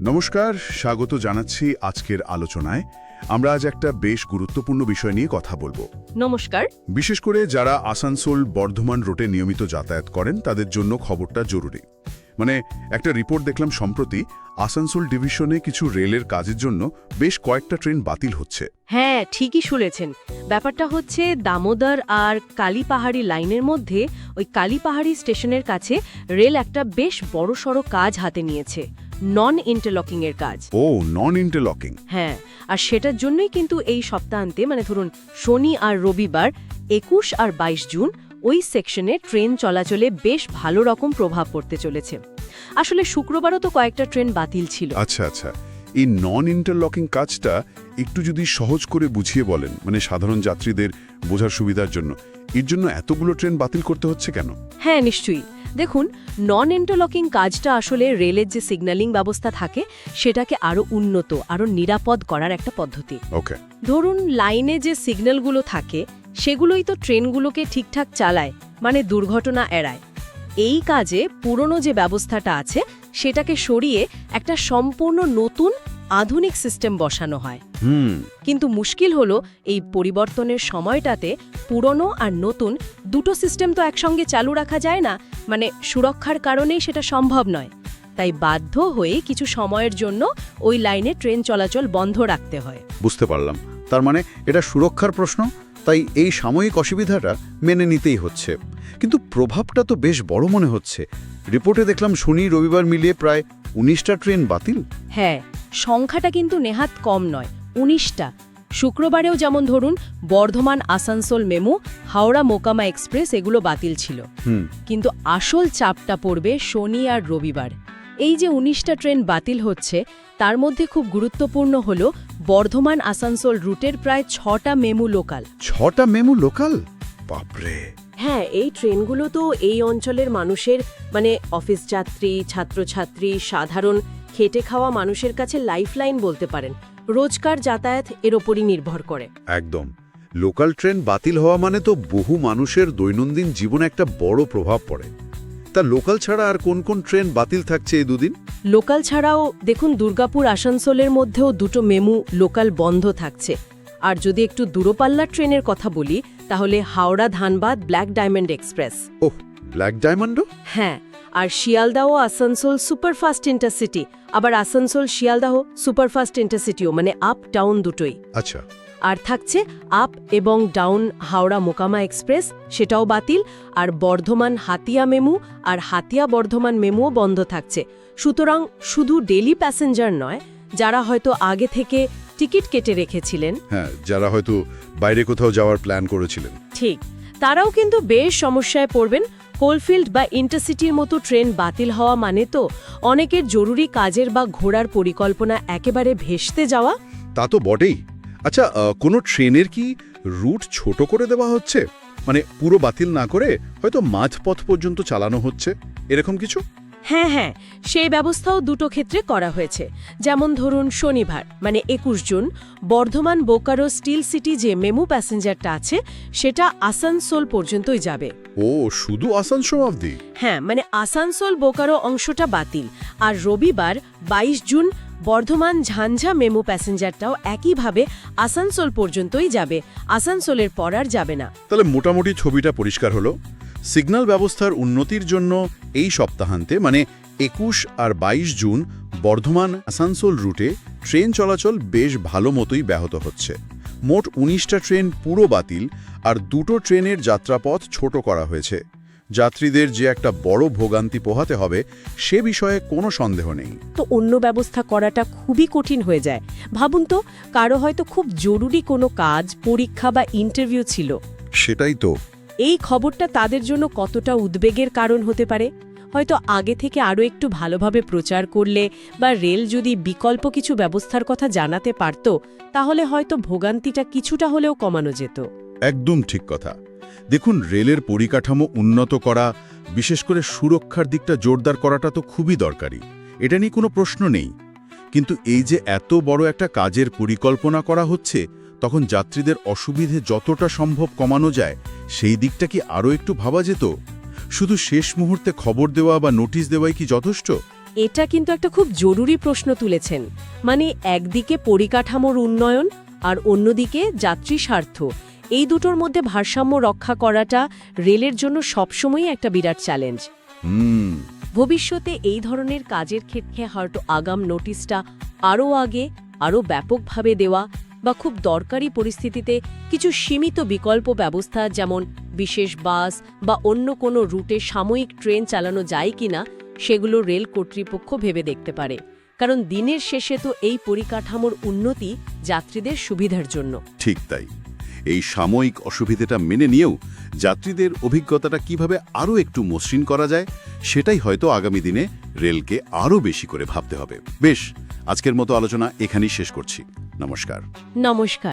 নমস্কার স্বাগত জানাচ্ছি আজকের আলোচনায়। আমরা আজ একটা বেশ গুরুত্বপূর্ণ বিষয় নিয়ে কথা বলব। নমস্কার। বিশেষ করে যারা আসানসোল বর্ধমান রোডে নিয়মিত যাতায়াত করেন তাদের জন্য খবরটা জরুরি। মানে একটা রিপোর্ট দেখলাম সম্প্রতি আসানসোল ডিভিশনে কিছু রেলের কাজের জন্য বেশ কয়েকটা ট্রেন বাতিল হচ্ছে। হ্যাঁ ঠিকই শুনেছেন। ব্যাপারটা হচ্ছে দামোদর আর কালীপাহাড়ি লাইনের মধ্যে ওই কালীপাহাড়ি স্টেশনের কাছে রেল একটা বেশ বড়সড় কাজ হাতে নিয়েছে। নন ইন্টারলকিং এর কাজ। ও নন ইন্টারলকিং হ্যাঁ আর সেটার জন্যই কিন্তু এই সপ্তাহান্তে মানে ধরুন শনি আর রবিবার একুশ আর ২২ জুন ওই সেকশনে ট্রেন চলাচলে বেশ ভালো রকম প্রভাব পড়তে চলেছে। আসলে শুক্রবারও তো কয়েকটা ট্রেন বাতিল ছিল। আচ্ছা আচ্ছা। এই নন ইন্টারলকিং কাজটা একটু যদি সহজ করে বুঝিয়ে বলেন মানে সাধারণ যাত্রীদের বোঝার সুবিধার জন্য। এর জন্য এতগুলো ট্রেন বাতিল করতে হচ্ছে কেন? হ্যাঁ নিশ্চয়ই। দেখুন নন ইন্টারলকিং কাজটা আসলে রেলের যে সিগন্যালিং ব্যবস্থা থাকে সেটাকে আরও উন্নত আরও নিরাপদ করার একটা পদ্ধতি। ওকে। ধরুন লাইনে যে সিগন্যালগুলো থাকে সেগুলোই তো ট্রেনগুলোকে ঠিকঠাক চালায় মানে দুর্ঘটনা এড়ায়। এই কাজে পুরনো যে ব্যবস্থাটা আছে সেটাকে সরিয়ে একটা সম্পূর্ণ নতুন আধুনিক সিস্টেম বসানো হয়। হুম। কিন্তু মুশকিল হলো এই পরিবর্তনের সময়টাতে পুরনো আর নতুন দুটো সিস্টেম তো একসঙ্গে চালু রাখা যায় না মানে সুরক্ষার কারণেই সেটা সম্ভব নয়। তাই বাধ্য হয়ে কিছু সময়ের জন্য ওই লাইনে ট্রেন চলাচল বন্ধ রাখতে হয়। বুঝতে পারলাম। তার মানে এটা সুরক্ষার প্রশ্ন তাই এই সাময়িক অসুবিধাটা মেনে নিতেই হচ্ছে। কিন্তু প্রভাবটা তো বেশ বড় মনে হচ্ছে। রিপোর্টে দেখলাম শনি রবিবার মিলিয়ে প্রায় উনিশটা ট্রেন বাতিল। হ্যাঁ সংখ্যাটা কিন্তু নেহাত কম নয় উনিশটা। শুক্রবারেও যেমন ধরুন বর্ধমান আসানসোল মেমু হাওড়া মোকামা এক্সপ্রেস এগুলো বাতিল ছিল। কিন্তু আসল চাপটা পড়বে শনি আর রবিবার। এই যে উনিশটা ট্রেন বাতিল হচ্ছে তার মধ্যে খুব গুরুত্বপূর্ণ হল বর্ধমান আসানসোল রুটের প্রায় ছটা মেমু লোকাল। ছটা মেমু লোকাল? বাপরে! হ্যাঁ এই ট্রেনগুলো তো এই অঞ্চলের মানুষের মানে অফিস যাত্রী ছাত্রছাত্রী সাধারণ খেটে খাওয়া মানুষের কাছে লাইফলাইন বলতে পারেন। রোজকার যাতায়াত এর ওপরই নির্ভর করে। একদম। লোকাল ট্রেন বাতিল হওয়া মানে তো বহু মানুষের দৈনন্দিন জীবনে একটা বড় প্রভাব পড়ে। তা লোকাল ছাড়া আর কোন কোন ট্রেন বাতিল থাকছে এই দুদিন? লোকাল ছাড়াও দেখুন দুর্গাপুর আসানসোলের মধ্যেও দুটো মেমু লোকাল বন্ধ থাকছে। আর যদি একটু দূরপাল্লার ট্রেনের কথা বলি তাহলে Howrah Dhanbad black diamond express. ওহ ব্ল্যাক ডায়মন্ডও? হ্যাঁ আর শিয়ালদাহ আসানসোল সুপারফাস্ট ইন্টারসিটি। আবার আসানসোল শিয়ালদাহ সুপারফাস্ট ইন্টারসিটিও মানে আপ ডাউন দুটোই। আচ্ছা। আর থাকছে আপ এবং ডাউন হাওড়া মোকামা এক্সপ্রেস সেটাও বাতিল। আর বর্ধমান হাতিয়া মেমু আর হাতিয়া বর্ধমান মেমুও বন্ধ থাকছে। সুতরাং শুধু ডেলি প্যাসেঞ্জার নয় যারা হয়তো আগে থেকে টিকিট কেটে রেখেছিলেন। হ্যাঁ যারা হয়তো বাইরে কোথাও যাওয়ার প্ল্যান করেছিলেন। ঠিক। তারাও কিন্তু বেশ সমস্যায় পড়বেন। কোলফিল্ড বা ইন্টারসিটির মতো ট্রেন বাতিল হওয়া মানে তো অনেকের জরুরি কাজের বা ঘোরার পরিকল্পনা একেবারে ভেসতে যাওয়া? তা তো বটেই। আচ্ছা কোনো ট্রেনের কি রুট ছোট করে দেওয়া হচ্ছে? মানে পুরো বাতিল না করে হয়তো মাঝপথ পর্যন্ত চালানো হচ্ছে? এরকম কিছু? হ্যাঁ হ্যাঁ সেই ব্যবস্থাও দুটো ক্ষেত্রে করা হয়েছে। যেমন ধরুন শনিবার মানে একুশ June Bardhaman Bokaro steel city যে মেমু প্যাসেঞ্জারটা আছে সেটা আসানসোল পর্যন্তই যাবে। ও শুধু আসানসোল অবধি? হ্যাঁ মানে আসানসোল বোকারো অংশটা বাতিল আর রবিবার ২২ জুন বর্ধমান ঝাঞ্ঝা মেমু প্যাসেঞ্জারটাও একইভাবে আসানসোল পর্যন্তই যাবে। আসানসোলের পর আর যাবে না। তাহলে মোটামুটি ছবিটা পরিষ্কার হলো। সিগন্যাল ব্যবস্থার উন্নতির জন্য এই সপ্তাহান্তে মানে একুশ আর ২২ জুন বর্ধমান আসানসোল রুটে ট্রেন চলাচল বেশ ভালো মতোই ব্যাহত হচ্ছে। মোট উনিশটা ট্রেন পুরো বাতিল আর দুটো ট্রেনের যাত্রাপথ ছোট করা হয়েছে। যাত্রীদের যে একটা বড় ভোগান্তি পোহাতে হবে সে বিষয়ে কোনো সন্দেহ নেই। তো অন্য ব্যবস্থা করাটা খুবই কঠিন হয়ে যায়। ভাবুন তো কারও হয়তো খুব জরুরি কোনো কাজ পরীক্ষা বা ইন্টারভিউ ছিল। সেটাই তো। এই খবরটা তাদের জন্য কতটা উদ্বেগের কারণ হতে পারে? হয়তো আগে থেকে আরও একটু ভালোভাবে প্রচার করলে বা রেল যদি বিকল্প কিছু ব্যবস্থার কথা জানাতে পারত, তাহলে হয়তো ভোগান্তিটা কিছুটা হলেও কমানো যেত। একদম ঠিক কথা। দেখুন, রেলের পরিকাঠামো উন্নত করা, বিশেষ করে সুরক্ষার দিকটা জোরদার করাটা তো খুবই দরকারি। এটা নিয়ে কোনো প্রশ্ন নেই। কিন্তু এই যে এত বড় একটা কাজের পরিকল্পনা করা হচ্ছে, তখন যাত্রীদের অসুবিধে যতটা সম্ভব কমানো যায় সেই দিকটা কি আরও একটু ভাবা যেত? শুধু শেষ মুহূর্তে খবর দেওয়া বা নোটিশ দেওয়াই কি যথেষ্ট? এটা কিন্তু একটা খুব জরুরি প্রশ্ন তুলেছেন। মানে একদিকে পরিকাঠামোর উন্নয়ন আর অন্যদিকে যাত্রী স্বার্থ। এই দুটোর মধ্যে ভারসাম্য রক্ষা করাটা রেলের জন্য সবসময়ই একটা বিরাট চ্যালেঞ্জ। ভবিষ্যতে এই ধরনের কাজের ক্ষেত্রে হয়তো আগাম নোটিশটা আরও আগে আরও ব্যাপকভাবে দেওয়া বা খুব দরকারি পরিস্থিতিতে কিছু সীমিত বিকল্প ব্যবস্থা, যেমন বিশেষ বাস বা অন্য কোনো রুটে সাময়িক ট্রেন চালানো যায় কিনা, সেগুলো রেল কর্তৃপক্ষ ভেবে দেখতে পারে। কারণ দিনের শেষে তো এই পরিকাঠামোর উন্নতি যাত্রীদের সুবিধার জন্য। ঠিক তাই। এই সাময়িক অসুবিধেটা মেনে নিয়েও যাত্রীদের অভিজ্ঞতাটা কীভাবে আরও একটু মসৃণ করা যায়, সেটাই হয়তো আগামী দিনে রেলকে আরও বেশি করে ভাবতে হবে। বেশ, আজকের মতো আলোচনা এখানেই শেষ করছি। নমস্কার। নমস্কার।